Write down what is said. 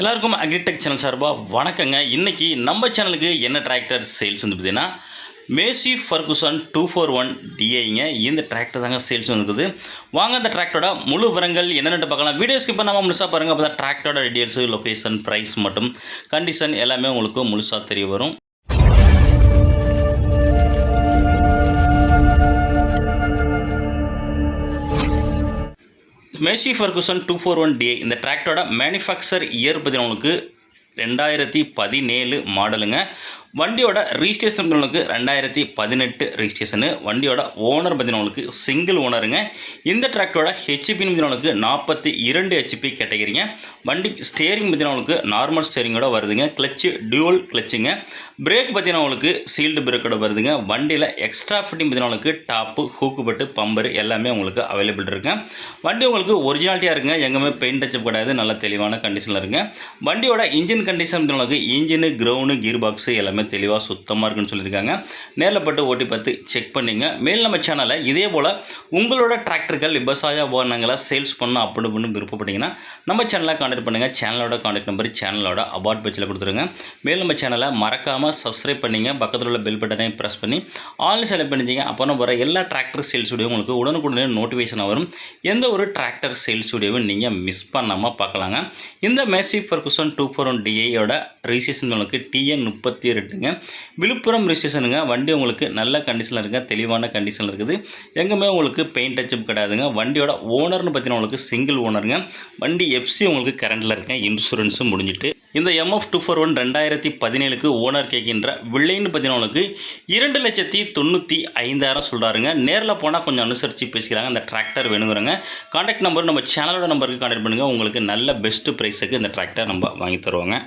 எல்லாருக்கும் agritech channel சார்பாக வணக்கங்க. இன்றைக்கி நம்ம சேனலுக்கு என்ன டிராக்டர் சேல்ஸ் வந்து பார்த்தீங்கன்னா Massey Ferguson two four one டிஐங்க இந்த டிராக்டர் தாங்க சேல்ஸ் வந்துருக்குது வாங்க அந்த டிராக்டரோட முழு விவரங்கள் என்னென்னு பார்க்கலாம். வீடியோ ஸ்கிப் பண்ணாமல் முழுசாக பாருங்கள் அப்போ தான் டிராக்டரோட டீட்டெயில்ஸு லொக்கேஷன் ப்ரைஸ் மட்டும் கண்டிஷன் எல்லாமே உங்களுக்கு முழுசாக தெரிய வரும். Massey Ferguson two four one DA இந்த டிராக்டரோட மேனுஃபேக்சர் இயர் பார்த்தீங்கன்னா உங்களுக்கு ரெண்டாயிரத்தி பதினேழு மாடலுங்க வண்டியோட ரிஜிஸ்ட்ரேஷன் உங்களுக்கு ரெண்டாயிரத்தி பதினெட்டு ரிஜிஸ்ட்ரேஷனு வண்டியோட ஓனர் பார்த்தீங்கன்னா உங்களுக்கு சிங்கிள் ஓனருங்க இந்த டிராக்டரோட ஹெச்பின்னு பார்த்தீங்கன்னா உங்களுக்கு நாற்பத்தி இரண்டு ஹெச்பி கேட்டகிரிங்க வண்டி ஸ்டேரிங் பார்த்தீங்கன்னா நார்மல் ஸ்டேரிங்கோட வருதுங்க. கிளச்சு டியூவல் கிளச்சுங்க பிரேக் பார்த்தீங்கன்னா உங்களுக்கு சீல்டு பிரேக்கோட வருதுங்க. வண்டியில் எக்ஸ்ட்ரா ஃபிட்டிங் பார்த்தீங்கன்னா உங்களுக்கு டாப்பு ஹூக்கு பட்டு பம்பர் எல்லாமே உங்களுக்கு அவைலபிள் இருக்குங்க. வண்டி உங்களுக்கு ஒரிஜினாலிட்டியாக இருக்குங்க. எங்கேயுமே பெயிண்ட் டச்சப் கிடையாது. நல்ல தெளிவான கண்டிஷனில் இருக்குங்க. வண்டியோட இன்ஜின் கண்டிஷன் உங்களுக்கு இன்ஜினு கிரவுண்டு கீர் பாக்ஸு எல்லாமே தெளிவாக சுத்தமாக இருக்குன்னு சொல்லியிருக்காங்க. நேரில் பட்டு ஓட்டி பார்த்து செக் பண்ணிங்க. மேல் நம்ம சேனலை இதே போல் உங்களோட டிராக்டர்கள் விவசாய உபகரணங்களை சேல்ஸ் பண்ணணும் அப்படி இப்படின்னு விருப்பப்பட்டீங்கன்னா நம்ம சேனலை காண்டாக்ட் பண்ணுங்கள் சேனலோட காண்டாக்ட் நம்பர் சேனலோட அபார்ட் பேஜில் கொடுத்துருங்க. மேல் நம்ம சேனலை மறக்காமல் சப்ஸ்கிரைப் பண்ணிங்க. பக்கத்தில் உள்ள பெல் பட்டனை ப்ரெஸ் பண்ணி ஆன்லைன் செலக்ட் பண்ணிச்சிங்க அப்போ வர எல்லா டிராக்டர் சேல்ஸ் வீடியோ உங்களுக்கு உடனுக்குடனே நோட்டிஃபிகேஷன் வரும். எந்த ஒரு டிராக்டர் சேல்ஸ் வீடியோவும் நீங்கள் மிஸ் பண்ணாமல் பார்க்கலாங்க. இந்த Massey Ferguson two four one டிஐயோட registration உங்களுக்கு டிஎன் முப்பத்தி ரெண்டு ரெண்டுங்க விழுப்புரம் ரிஜிஸ்ட்ரேஷனுங்க வண்டி உங்களுக்கு நல்ல கண்டிஷனில் இருக்குங்க தெளிவான கண்டிஷனில் இருக்குது. எங்கேயுமே உங்களுக்கு பெயிண்ட் டச்சப் கிடையாதுங்க. வண்டியோட ஓனர்னு பார்த்தீங்கன்னா உங்களுக்கு சிங்கிள் ஓனருங்க வண்டி எஃப்சி உங்களுக்கு கரண்டில் இருக்குங்க. இன்சூரன்ஸும் முடிஞ்சிட்டு. இந்த எம்எஃப் டூ ஃபோர் ஒன் ரெண்டாயிரத்தி பதினேழுக்கு ஓனர் கேட்கின்ற வில்லைன்னு பார்த்தீங்கன்னா உங்களுக்கு இரண்டு லட்சத்தி தொண்ணூற்றி ஐந்தாயிரம் சொல்கிறாருங்க நேரில் போனால் கொஞ்சம் அனுசரித்து பேசிக்கிறாங்க அந்த டிராக்டர் வேணுங்கிறங்க காண்டாக்ட் நம்பர் நம்ம சேனலோட நம்பருக்கு காண்டாக்ட் பண்ணுங்கள் உங்களுக்கு நல்ல பெஸ்ட்டு ப்ரைஸுக்கு இந்த டிராக்டர் நம்ம வாங்கி தருவாங்க.